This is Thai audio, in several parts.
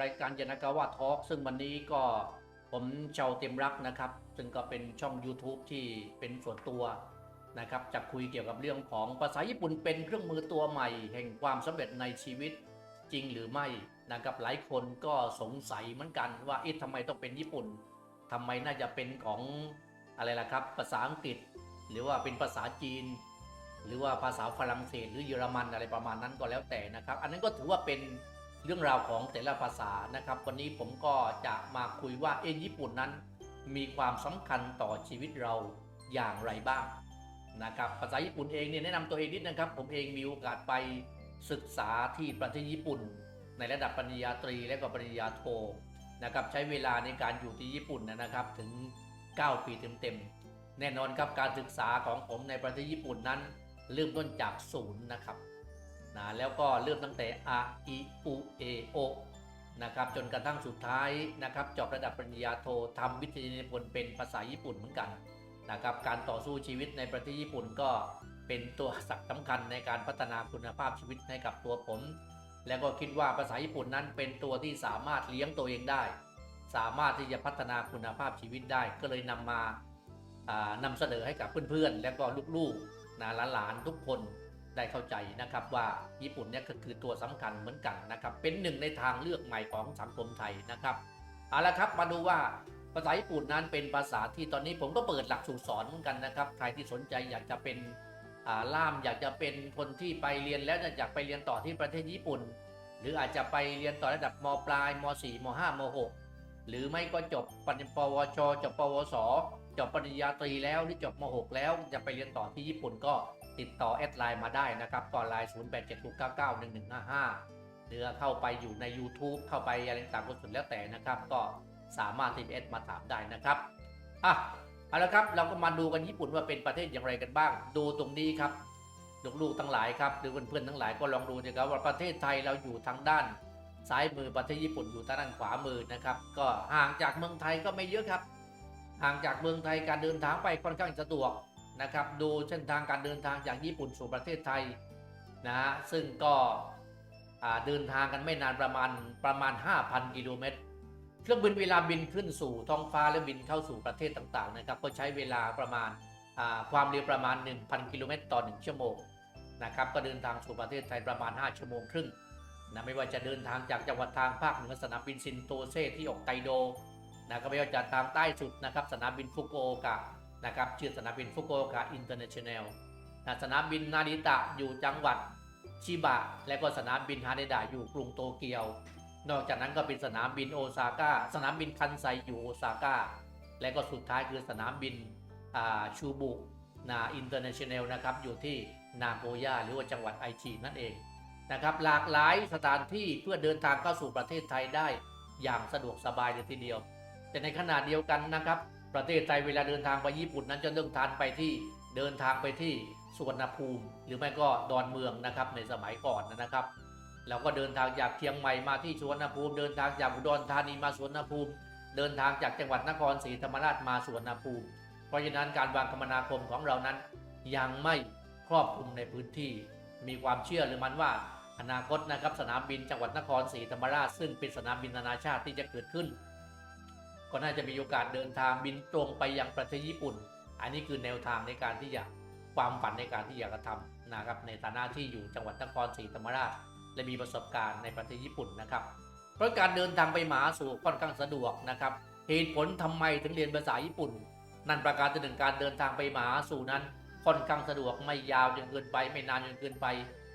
รายการยานากาวะทอล์กซึ่งวันนี้ก็ผมเชาเต็มรักนะครับ ซึ่งก็เป็นช่อง YouTube ที่เป็นส่วนตัวนะครับจะคุยเกี่ยวกับเรื่องของภาษาญี่ปุ่นเป็นเครื่องมือตัวใหม่ แห่งความสำเร็จในชีวิตจริงหรือไม่นะครับหลายคนก็สงสัยเหมือนกันว่าเอ๊ะทำไมต้องเป็นญี่ปุ่นทำไมน่าจะเป็นของอะไรล่ะครับ ภาษาอังกฤษ หรือว่าเป็นภาษาจีน หรือว่าภาษาฝรั่งเศส หรือเยอรมันอะไรประมาณนั้นก็แล้วแต่นะครับ อันนั้นก็ถือว่าเป็น เรื่องราวของแต่ละภาษานะครับ วันนี้ผมก็จะมาคุยว่าเอ็นญี่ปุ่นนั้น มีความสำคัญต่อชีวิตเราอย่างไรบ้างนะครับภาษาญี่ปุ่นเองเนี่ยแนะนำตัวเองนิดนะครับ ผมเองมีโอกาสไปศึกษาที่ประเทศญี่ปุ่น ในระดับปริญญาตรีและก็ปริญญาโทนะครับใช้เวลาในการอยู่ที่ญี่ปุ่นนะครับถึง 9 ปีเต็มๆแน่นอนครับการศึกษาของผมในประเทศญี่ปุ่นนั้น เริ่มต้นจากศูนย์นะครับ นะแล้วก็เริ่มตั้งแต่ a i u e o นะครับจนกระทั่งสุดท้ายนะครับจบระดับปริญญาโททำวิทยานิพนธ์เป็นภาษาญี่ปุ่นเหมือนกันนะครับการต่อสู้ชีวิตในประเทศญี่ปุ่นก็เป็นตัวสักสำคัญในการพัฒนาคุณภาพชีวิตให้กับตัวผม แล้วก็คิดว่าภาษาญี่ปุ่นนั้นเป็นตัวที่สามารถเลี้ยงตัวเองได้ สามารถที่จะพัฒนาคุณภาพชีวิตได้ ก็เลยนำมาอ่านำเสนอให้กับเพื่อนๆ และก็ลูกๆนะหลานๆทุกคน ได้เข้าใจนะครับว่าญี่ปุ่นเนี่ยก็คือตัวสำคัญเหมือนกันนะครับเป็นหนึ่งในทางเลือกใหม่ของสังคมไทยนะครับเอาละครับมาดูว่าภาษาญี่ปุ่นนั้นเป็นภาษาที่ตอนนี้ผมก็เปิดหลักสูตรสอนเหมือนกันนะครับใครที่สนใจอยากจะเป็นล่ามอยากจะเป็นคนที่ไปเรียนแล้วอยากไปเรียนต่อที่ประเทศญี่ปุ่น หรืออาจจะไปเรียนต่อระดับมปลายม .4 ม .5 ม .6 หรือไม่ก็จบปริญญาปวช จบปวส จบปริญญาตรีแล้วหรือจบม .6 แล้วจะไปเรียนต่อที่ญี่ปุ่นก็ติดต่อแอดไลน์มาได้นะครับก่อนไลน์ 0 8 7 6 9 9 1 1 5 5 หรือเข้าไปอยู่ใน YouTube เข้าไปอะไรต่างๆก็สุดแล้วแต่นะครับ ก็สามารถที่แอดมาถามได้นะครับอะเอาละครับเราก็มาดูกันญี่ปุ่นว่าเป็นประเทศอย่างไรกันบ้าง ดูตรงนี้ครับลูกๆทั้งหลายครับหรือเพื่อนๆทั้งหลายก็ลองดูนะครับว่าประเทศไทยเราอยู่ทางด้านซ้ายมือประเทศญี่ปุ่นอยู่ทางด้านขวามือนะครับ ก็ห่างจากเมืองไทยก็ไม่เยอะครับ ห่างจากเมืองไทยการเดินทางไปค่อนข้างสะดวกนะครับ ดูเส้นทางการเดินทางจากญี่ปุ่นสู่ประเทศไทยนะฮะซึ่งก็เดินทางกันไม่นานประมาณประมาณ 5,000 กิโลเมตรเครื่องบินเวลาบินขึ้นสู่ท้องฟ้าและบินเข้าสู่ประเทศต่างๆนะครับก็ใช้เวลาประมาณาความเร็วประมาณ 1,000 กิโลเมตรต่อ 1 ชั่วโมงนะครับก็เดินทางสู่ประเทศไทยประมาณ 5 ชั่วโมงครึ่งนะไม่ว่าจะเดินทางจากจังหวัดทางภาคเหนือสนามบินซินโตเซที่อกไกโด นะก็ไม่ว่าจะทางใต้สุดนะครับสนามบินฟุกุโอกะนะครับชื่อสนามบินฟุกุโอกะอินเตอร์เนชั่นแนลนะสนามบินนาริตะอยู่จังหวัดชิบะ และก็สนามบินฮาเดดะอยู่กรุงโตเกียว นอกจากนั้นก็เป็นสนามบินโอซาก้าสนามบินคันไซอยู่โอซาก้าและก็สุดท้ายคือสนามบินชูบุนาอินเตอร์เนชั่นแนลนะครับอยู่ที่นาโกย่าหรือว่าจังหวัดไอชินั่นเองนะครับหลากหลายสถานที่เพื่อเดินทางเข้าสู่ประเทศไทยได้อย่างสะดวกสบายเลยทีเดียว แต่ในขณะเดียวกันนะครับ ประเทศไทยเวลาเดินทางไปญี่ปุ่นนั้นจะเดินทางไปที่เดินทางไปที่สุวรรณภูมิ หรือไม่ก็ดอนเมืองนะครับในสมัยก่อนนะครับเราก็เดินทางจากเชียงใหม่มาที่สุวรรณภูมิ เดินทางจากอุดรธานีมาสุวรรณภูมิ เดินทางจากจังหวัดนครศรีธรรมราชมาสุวรรณภูมิ เพราะฉะนั้นการวางคมนาคมของเรานั้น ยังไม่ครอบคลุมในพื้นที่ มีความเชื่อหรือมันว่าอนาคตนะครับสนามบินจังหวัดนครศรีธรรมราชซึ่งเป็นสนามบินนานาชาติที่จะเกิดขึ้น ก็น่าจะมีโอกาสเดินทางบินตรงไปยังประเทศญี่ปุ่น อันนี้คือแนวทางในการที่จะความฝันในการที่อยากจะทำนะครับในฐานะที่อยู่จังหวัดนครศรีธรรมราช และมีประสบการณ์ในประเทศญี่ปุ่นนะครับ เพราะการเดินทางไปมาหาสู่ค่อนข้างสะดวกนะครับเหตุผลทำไมถึงเรียนภาษาญี่ปุ่น นั่นประการที่หนึ่งการเดินทางไปมาหาสู่นั้นค่อนข้างสะดวกไม่ยาวจนเกินไปไม่นานจนเกินไป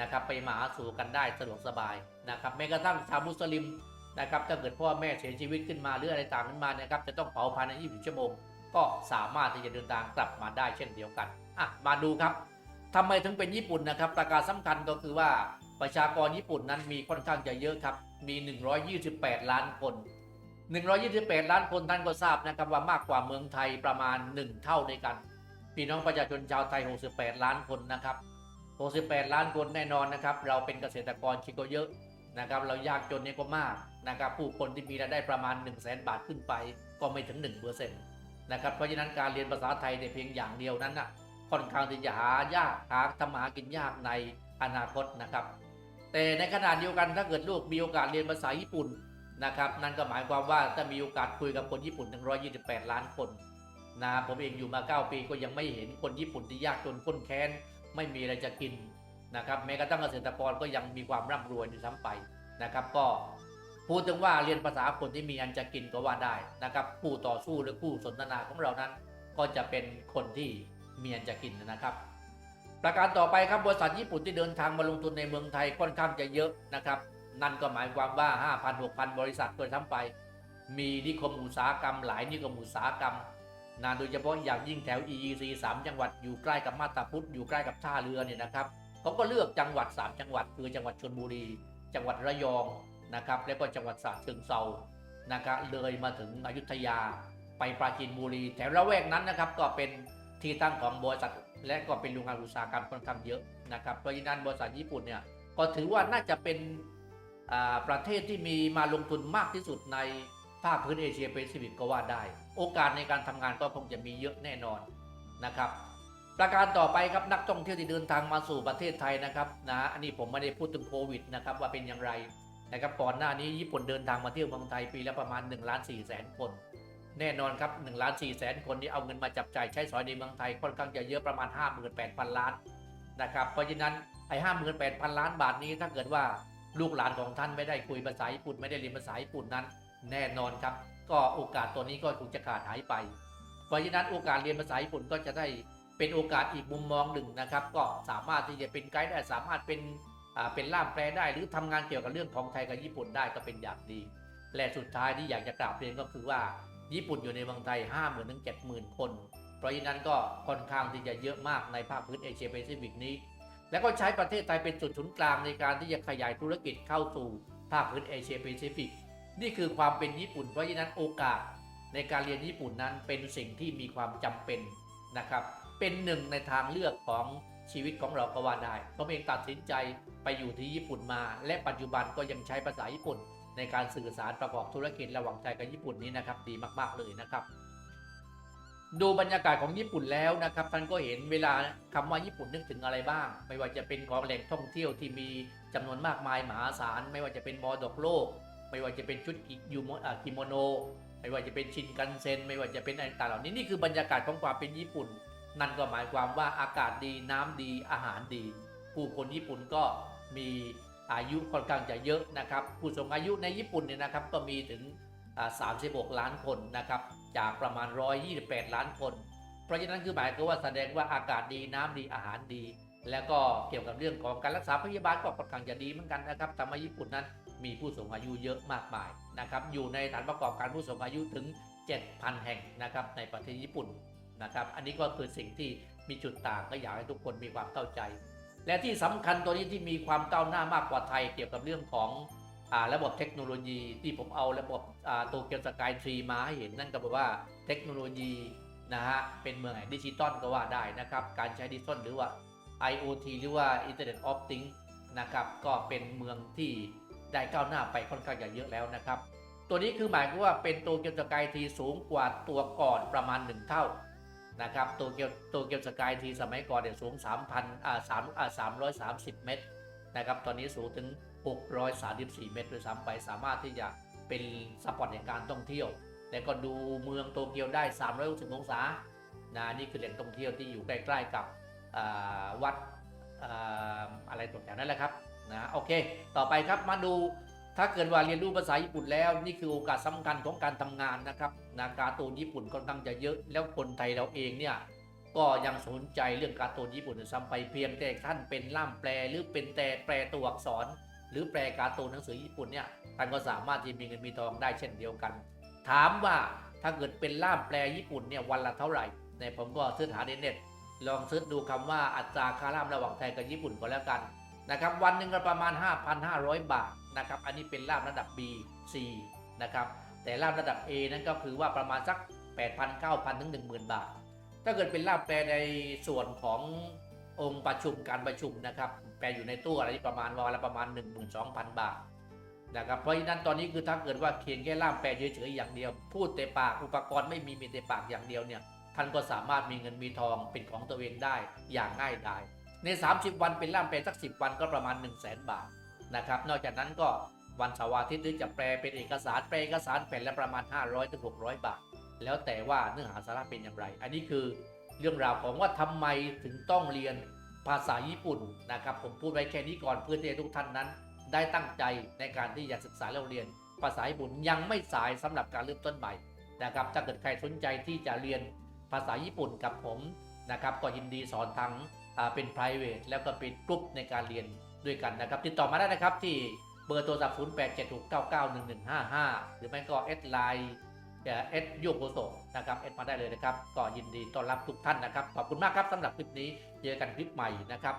นะครับไปมหาสู่กันได้สะดวกสบายนะครับแม้กระทั่งชาวมุสลิม นะครับถ้าเกิดพ่อแม่เสียชีวิตขึ้นมาหรืออะไรต่างขึ้นมานะครับจะต้องเผาภายใน24ชั่วโมง ก็สามารถที่จะเดินทางกลับมาได้เช่นเดียวกันอะมาดูครับทำไมถึงเป็นญี่ปุ่นนะครับประการสำคัญก็คือว่าประชากรญี่ปุ่นนั้นมีค่อนข้างจะเยอะครับมี 128 ล้านคน 128 ล้านคนท่านก็ทราบนะครับว่ามากกว่าเมืองไทยประมาณ 1 เท่าด้วยกันพี่น้องประชาชนชาวไทย 68 ล้านคนนะครับ 68 ล้านคนแน่นอนนะครับ เราเป็นเกษตรกรชิโกเยอะ นะครับเรายากจนเนี่ยก็มากนะครับผู้คนที่มีรายได้ประมาณ 1 0 0 0 0แบาทขึ้นไปก็ไม่ถึง1%นต์นะครับเพราะฉะนั้นการเรียนภาษาไทยในเพียงอย่างเดียวนั้นนะค่อนข้างที่จะหายากหาทำมาหากินยากในอนาคตนะครับ แต่ในขณะเดียวกันถ้าเกิดลูกมีโอกาสเรียนภาษาญี่ปุ่นนะครับนั่นก็หมายความว่าถ้ามีโอกาสคุยกับคนญี่ปุ่นถึง128 ล้านคนนะผมเองอยู่มา 9 ปีก็ยังไม่เห็นคนญี่ปุ่นที่ยากจนข้นแค้นไม่มีอะไรจะกิน นะครับแม้กระทั่งเกษตรกรก็ยังมีความร่ำรวยอยู่ซ้ำไปนะครับ ก็พูดถึงว่าเรียนภาษาคนที่มีอันจะกินก็ว่าได้นะครับผู้ต่อสู้หรือผู้สนทนาของเรานั้น ก็จะเป็นคนที่มีอันจะกินนะครับ ประการต่อไปครับบริษัทญี่ปุ่นที่เดินทางมาลงทุนในเมืองไทยค่อนข้างจะเยอะนะครับ นั่นก็หมายความว่า 5,000 6,000 บริษัทโดยทั้งไป มีนิคมอุตสาหกรรม หลายนิคมอุตสาหกรรมนะโดยเฉพาะอย่างยิ่งแถว EEC 3 จังหวัดอยู่ใกล้กับมาตาพุทธอยู่ใกล้กับท่าเรือเนี่ยนะครับ เขาก็เลือกจังหวัด 3 จังหวัด คือจังหวัดชลบุรี จังหวัดระยองนะครับ แล้วก็จังหวัดสระเชิงเซานะครับเลยมาถึงอยุธยาไปปราจีนบุรีแถวละแวกนั้นนะครับก็เป็นที่ตั้งของบริษัทและก็เป็นโรงงานอุตสาหกรรมค่อนข้างเยอะนะครับเพราะฉะนั้นบริษัทญี่ปุ่นเนี่ยก็ถือว่าน่าจะเป็นประเทศที่มีมาลงทุนมากที่สุดในภาคพื้นเอเชียแปซิฟิกก็ว่าได้ โอกาสในการทำงานก็คงจะมีเยอะแน่นอนนะครับ ประการต่อไปครับนักท่องเที่ยวที่เดินทางมาสู่ประเทศไทยนะครับนะอันนี้ผมไม่ได้พูดถึงโควิดนะครับว่าเป็นอย่างไรนะครับก่อนหน้านี้ญี่ปุ่นเดินทางมาเที่ยวเมืองไทยปีละประมาณ1ล้าน4แสนคน แน่นอนครับ1ล้าน4แสนคนที่เอาเงินมาจับจ่ายใช้สอยในเมืองไทยค่อนข้างจะเยอะประมาณ 58,000 ล้านนะครับเพราะฉะนั้นไอ้58,000ล้านบาทนี้ถ้าเกิดว่าลูกหลานของท่านไม่ได้คุยภาษาญี่ปุ่นไม่ได้เรียนภาษาญี่ปุ่นนั้น แน่นอนครับ ก็โอกาสตัวนี้ก็คงจะขาดหายไป เพราะฉะนั้นโอกาสเรียนภาษาญี่ปุ่นก็จะได้ เป็นโอกาสอีกมุมมองหนึ่งนะครับ ก็สามารถที่จะเป็นไกด์ได้สามารถเป็นเป็นล่ามแปลได้ หรือทำงานเกี่ยวกับเรื่องของไทยกับญี่ปุ่นได้ก็เป็นอย่างดี และสุดท้ายที่อยากจะกล่าวเรียนก็คือว่าญี่ปุ่นอยู่ในเมืองไทย5 0,000ถึง70,000 คน เพราะฉะนั้นก็ค่อนข้างที่จะเยอะมากในภาคพื้นเอเชียแปซิฟิกนี้ แล้วก็ใช้ประเทศไทยเป็นจุดศูนย์กลางในการที่จะขยายธุรกิจเข้าสู่ภาคพื้นเอเชียแปซิฟิกนี่คือความเป็นญี่ปุ่น เพราะฉะนั้นโอกาสในการเรียนญี่ปุ่นนั้นเป็นสิ่งที่มีความจำเป็นนะครับ เป็นหนึ่งในทางเลือกของชีวิตของเราก็ว่าได้ผมเองตัดสินใจไปอยู่ที่ญี่ปุ่นมา และปัจจุบันก็ยังใช้ภาษาญี่ปุ่น ในการสื่อสารประกอบธุรกิจระหว่างไทยกับญี่ปุ่นนี้นะครับดีมากๆเลยนะครับ ดูบรรยากาศของญี่ปุ่นแล้วนะครับท่านก็เห็นเวลาคำว่าญี่ปุ่นนึกถึงอะไรบ้าง ไม่ว่าจะเป็นของแหล่งท่องเที่ยวที่มีจำนวนมากมายมหาศาลไม่ว่าจะเป็นมอดกโลก ไม่ว่าจะเป็นชุดกิยูโมอ่ากิโมโนไม่ว่าจะเป็นชินกันเซ็นไม่ว่าจะเป็นอะไรต่างเหล่านี้นี่คือบรรยากาศของความเป็นญี่ปุ่น นั่นก็หมายความว่าอากาศดีน้ำดีอาหารดี ผู้คนญี่ปุ่นก็มีอายุค่อนข้างจะเยอะนะครับ ผู้สูงอายุในญี่ปุ่นเนี่ยนะครับก็มีถึง 36 ล้านคนนะครับจากประมาณ 128 ล้านคน เพราะฉะนั้นคือหมายก็ว่าแสดงว่าอากาศดีน้ำดีอาหารดี แล้วก็เกี่ยวกับเรื่องของการรักษาพยาบาลก็ค่อนข้างจะดีเหมือนกันนะครับทำให้ญี่ปุ่นนั้นมีผู้สูงอายุเยอะมากมายนะครับอยู่ในฐานประกอบการผู้สูงอายุถึง 7,000 แห่งนะครับในประเทศญี่ปุ่น นะครับ อันนี้ก็คือสิ่งที่มีจุดต่างก็อยากให้ทุกคนมีความเข้าใจ และที่สำคัญตัวนี้ที่มีความก้าวหน้ามากกว่าไทยเกี่ยวกับเรื่องของอาระบบเทคโนโลยีที่ผมเอาระบบโตเกียวสกายทรีมาให้เห็นนั่นก็แปลว่าเทคโนโลยีนะฮะเป็นเมืองแห่งดิจิตอลก็ว่าได้นะครับ การใช้ดิจิตอลหรือว่า IoT หรือว่า Internet of Things นะครับก็เป็นเมืองที่ได้ก้าวหน้าไปค่อนข้างจะเยอะแล้วนะครับ ตัวนี้คือหมายความว่าเป็นโตเกียวสกายทรีสูงกว่าตัวก่อนประมาณ 1 เท่า นะครับโตเกียวโตเกียวสกายทีสมัยก่อนเนี่ยสูง 3,000อ่า3อ่า330 เมตรนะครับตอนนี้สูงถึง 634 เมตรโดยซ้ำไปสามารถที่จะเป็นสปอตแห่งการท่องเที่ยว และก็ดูเมืองโตเกียวได้ 360 องศานะนี่คือแหล่งท่องเที่ยวที่อยู่ใกล้ๆกับวัดออะไรตรงแถวนั้นแหละครับนะโอเค ต่อไปครับมาดู ถ้าเกิดว่าเรียนรู้ภาษาญี่ปุ่นแล้ว นี่คือโอกาสสำคัญของการทำงานนะครับนาการ์ตูนญี่ปุ่นค่อนข้างจะเยอะแล้วคนไทยเราเองเนี่ยก็ยังสนใจเรื่องการ์ตูนญี่ปุ่นซ้ำไปเพียงแต่ท่านเป็นล่ามแปลหรือเป็นแต่แปลตัวอักษร หรือแปลการ์ตูนหนังสือญี่ปุ่นเนี่ยท่านก็สามารถที่มีเงินมีทองได้เช่นเดียวกัน ถามว่าถ้าเกิดเป็นล่ามแปลญี่ปุ่นเนี่ยวันละเท่าไหร่ในผมก็ซื้อหาในเน็ตลองเสิร์ชดูคำว่าอัตราค่าล่ามระหว่างไทยกับญี่ปุ่นก็แล้วกันนะครับวันหนึ่งก็ประมาณ 5,500 บาท นะครับ อันนี้เป็นลามระดับ B C นะครับ แต่ลามระดับ A นั้นก็คือว่าประมาณสัก 8,000 9,000 ถึง 10,000 บาท ถ้าเกิดเป็นลามแปลในส่วนขององค์ประชุมการประชุมนะครับ แปลอยู่ในตู้อะไรประมาณวันละประมาณ 12,000 บาทนะครับ เพราะฉะนั้นตอนนี้คือถ้าเกิดว่าเขียนแค่ล่ามแปลเฉยๆอย่างเดียว พูดแต่ปากอุปกรณ์ไม่มีมีแต่ปากอย่างเดียวเนี่ยท่านก็สามารถมีเงินมีทองเป็นของตัวเองได้อย่างง่ายดายใน 30 วันเป็นล่ามแปลสัก 10 วันก็ประมาณ 1 0 0 0 0แบาท นะครับ นอกจากนั้นก็วันเสาร์อาทิตย์หรือจะแปลเป็นเอกสารแปลเอกสารแผ่นละประมาณ 500ถึง600 บาท แล้วแต่ว่าเนื้อหาสาระเป็นอย่างไร อันนี้คือเรื่องราวของว่าทำไมถึงต้องเรียนภาษาญี่ปุ่นนะครับ ผมพูดไว้แค่นี้ก่อนเพื่อที่ให้ทุกท่านนั้น ได้ตั้งใจในการที่จะศึกษาแล้วเรียน ภาษาญี่ปุ่นยังไม่สายสำหรับการเริ่มต้นใหม่นะครับถ้าเกิดใครสนใจที่จะเรียนภาษาญี่ปุ่นกับผมนะครับก็ยินดีสอนทั้งเป็น private แล้วก็เป็นกลุ่มในการเรียน ด้วยกันนะครับ ติดต่อมาได้นะครับที่เบอร์โทรศัพท์ 0 8 7 6 9 9 1 1 5 5 หรือไม่ก็แอดไลน์เอสโยโกโซนะครับแอดมาได้เลยนะครับ ก็ยินดีต้อนรับทุกท่านนะครับ ขอบคุณมากครับสำหรับคลิปนี้ เจอกันคลิปใหม่นะครับ